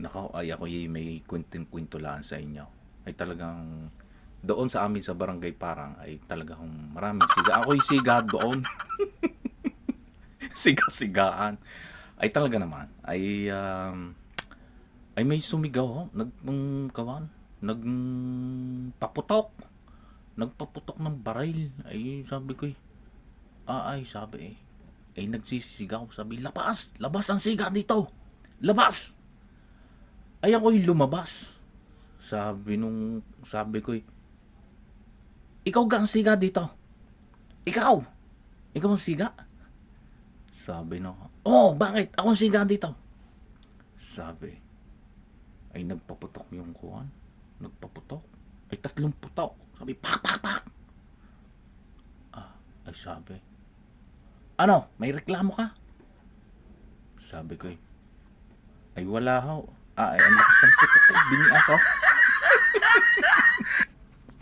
Nako, ay ako may kwenteng-kwento lang sa inyo. Ay talagang doon sa amin sa Barangay Parang ay talagang maraming siga. Ako'y siga doon. Siga-sigaan. Ay talaga naman. Ay um, ay may sumigaw, oh. nag kawan, nagpaputok. Nagpaputok ng baril. Ay sabi ko, eh, ah, ay sabi eh. Ay nagsisigaw, sabi, labas! Labas ang siga dito! Labas! Ay ako'y lumabas. Sabi nung, sabi ko, eh, ikaw ga ang siga dito. Ikaw! Ikaw ang siga? Sabi no, oh, bakit? Ako ang siga dito. Sabi, ay nagpaputok yung kuwan. Nagpaputok. Ay tatlong putok. Sabi, pak, pak, pak. Ah, ay sabi, ano, may reklamo ka? Sabi ko, ay wala ho. Ay ang lakas ng ko. Ako.